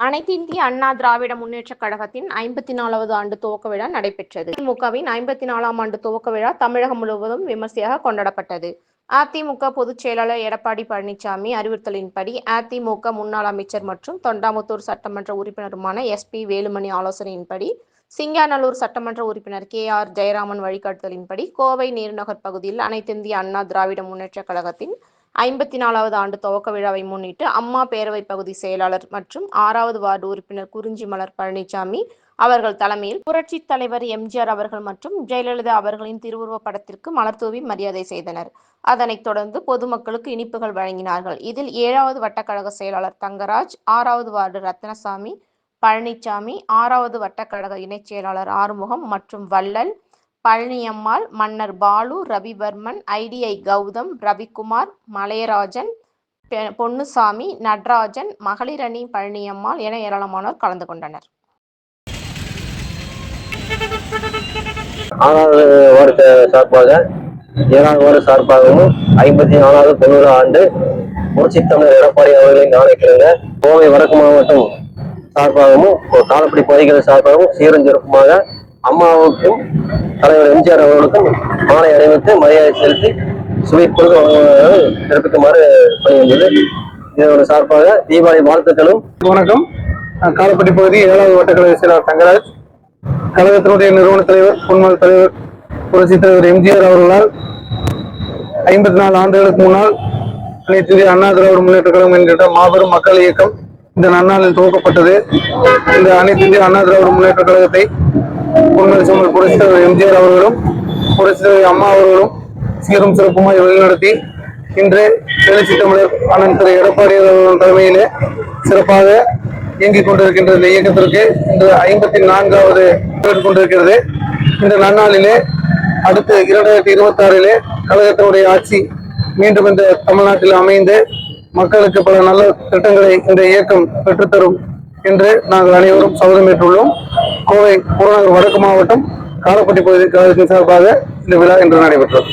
அனைத்து இந்திய அண்ணா திராவிட முன்னேற்றக் கழகத்தின் ஐம்பத்தி நாலாவது ஆண்டு துவக்க விழா நடைபெற்றது. திமுகவின் ஐம்பத்தி நாலாம் ஆண்டு துவக்க விழா தமிழகம் முழுவதும் விமர்சையாக கொண்டாடப்பட்டது. அதிமுக பொதுச் செயலாளர் எடப்பாடி பழனிசாமி அறிவுறுத்தலின்படி அதிமுக முன்னாள் அமைச்சர் மற்றும் தொண்டாமுத்தூர் சட்டமன்ற உறுப்பினருமான எஸ் பி வேலுமணி ஆலோசனையின்படி சிங்காநல்லூர் சட்டமன்ற உறுப்பினர் கே ஆர் ஜெயராமன் வழிகாட்டுதலின்படி கோவை நேருநகர் பகுதியில் அனைத்திந்திய அண்ணா திராவிட முன்னேற்ற கழகத்தின் ஐம்பத்தி நாலாவது ஆண்டு துவக்க விழாவை முன்னிட்டு அம்மா பேரவை பகுதி செயலாளர் மற்றும் ஆறாவது வார்டு உறுப்பினர் குறிஞ்சி மலர் பழனிசாமி அவர்கள் தலைமையில் புரட்சித் தலைவர் எம்ஜிஆர் அவர்கள் மற்றும் ஜெயலலிதா அவர்களின் திருவுருவப் படத்திற்கு மலர்தூவி மரியாதை செய்தனர். அதனைத் தொடர்ந்து பொதுமக்களுக்கு இனிப்புகள் வழங்கினார்கள். இதில் ஏழாவது வட்டக்கழக செயலாளர் தங்கராஜ் ஆறாவது வார்டு ரத்னசாமி பழனிசாமி ஆறாவது வட்டக்கழக இணைச் செயலாளர் ஆறுமுகம் மற்றும் வள்ளல் பழனியம்மாள் மன்னர் பாலு ரவிவர்மன் ஐடிஐ கௌதம் ரவிக்குமார் மலையராஜன் பெ- பொன்னுசாமி நடராஜன் மகளிர் அணி பழனியம்மாள் என ஏராளமானோர் கலந்து கொண்டனர். ஆறாவது வார்டு சார்பாக ஏழாவது வார்டு சார்பாகவும் ஐம்பத்தி நாலாவது தொண்ணூறு ஆண்டு புரட்சி தமிழர் எடப்பாடி அவர்களின் ஆணைக்கிழங்க கோவை வடக்கு மாவட்டம் சார்பாகவும் காலப்படி பகுதிகள் சார்பாகவும் சீரஞ்சிறப்புமாக அம்மாவுக்கும் எம்ஜிஆர் அவர்களுக்கும் மாலை அணிவித்து மரியாதை செலுத்தி சுவைப்பொழுது சிறப்பிக்குமாறு பணி வந்தது இதோட சார்பாக தீபாவளி வாழ்த்துக்களும். வணக்கம். நான் காலப்பட்டி பகுதி ஏழாவது வட்டக்கழக செயலாளர் தங்கராஜ் கழகத்தினுடைய நிறுவன தலைவர் முன்னாள் தலைவர் புரட்சி தலைவர் எம்ஜிஆர் அவர்களால் ஐம்பத்தி நாலு ஆண்டுகளுக்கு முன்னால் அனைத்து இந்திய அண்ணா திராவிட முன்னேற்ற கழகம் என்கின்ற மாபெரும் மக்கள் இயக்கம் இந்த நன்னாளில் துவக்கப்பட்டது. இந்த அனைத்து இந்திய அண்ணா திராவிட முன்னேற்ற கழகத்தை முன்னாள் சுமல் புரட்சி எம்ஜிஆர் அவர்களும் புரட்சித்தலைவர் அம்மா அவர்களும் சீரும் சிறப்புமாய் வழிநடத்தி இன்று எழுச்சி தமிழர் அண்ணன் திரு எடப்பாடி அவர்கள் தலைமையிலே சிறப்பாக இயங்கிக் கொண்டிருக்கின்ற இந்த இயக்கத்திற்கு இன்று ஐம்பத்தி நான்காவது கொண்டிருக்கிறது. இந்த நன்னாளிலே அடுத்து இரண்டாயிரத்தி இருபத்தி ஆறிலே கழகத்தினுடைய ஆட்சி மீண்டும் இந்த தமிழ்நாட்டில் அமைந்து மக்களுக்கு பல நல்ல திட்டங்களை இந்த இயக்கம் பெற்றுத்தரும் என்று நாங்கள் அனைவரும் சபதமேற்றுள்ளோம் கோவை புறநகர் வடக்கு மாவட்டம் காலப்பட்டி பகுதி கழகத்தின் சார்பாக இந்த விழா இன்று நடைபெற்றது.